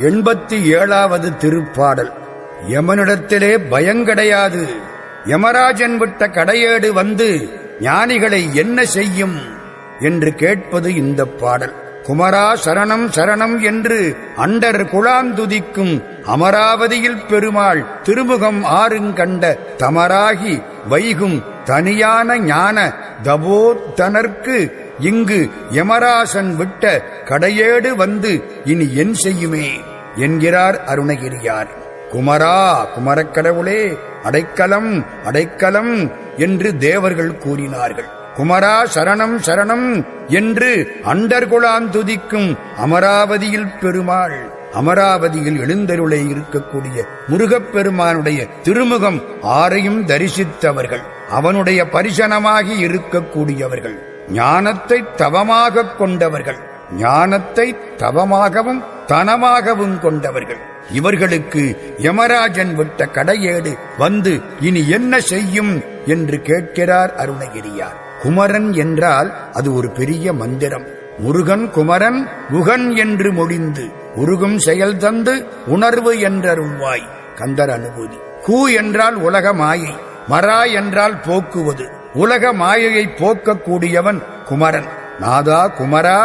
எண்பத்தி ஏழாவது திருப்பாடல். யமனிடத்திலே பயங்கடையாது. யமராஜன் விட்ட கடையேடு வந்து ஞானிகளை என்ன செய்யும் என்று கேட்பது இந்த பாடல். குமரா சரணம் சரணம் என்று அண்டர் குழாந்துதிக்கும் அமராவதியில் பெருமாள் திருமுகம் ஆறுங்கண்ட தமராகி வைகும் தனியான ஞான தபோத்தனர்க்கு இங்கு யமராசன் விட்ட கடையேடு வந்து இனி என் செய்யுமே என்கிறார் அருணகிரியார். குமரா குமரக்கடவுளே அடைக்கலம் அடைக்கலம் என்று தேவர்கள் கூறினார்கள். குமரா சரணம் சரணம் என்று அண்டர்குழாம் துதிக்கும் அமராவதியில் பெருமாள் அமராவதியில் எழுந்தருளே இருக்கக்கூடிய முருகப்பெருமானுடைய திருமுகம் ஆரையும் தரிசித்தவர்கள். அவனுடைய பரிசனமாகி இருக்கக்கூடியவர்கள். ஞானத்தை தவமாகக் கொண்டவர்கள் ஞானத்தை தவமாகவும் தனமாகவும் கொண்டவர்கள். இவர்களுக்கு யமராஜன் விட்ட கடையேடு வந்து இனி என்ன செய்யும் என்று கேட்கிறார் அருணகிரியார். குமரன் என்றால் அது ஒரு பெரிய மந்திரம். முருகன் குமரன் முகன் என்று மொழிந்து உருகும் செயல் தந்து உணர்வு என்றருள்வாய் கந்தர் அனுபூதி. கூ என்றால் உலக மாயை மரா என்றால் போக்குவது. உலக மாயையை போக்கக்கூடியவன் குமரன். நாதா குமரா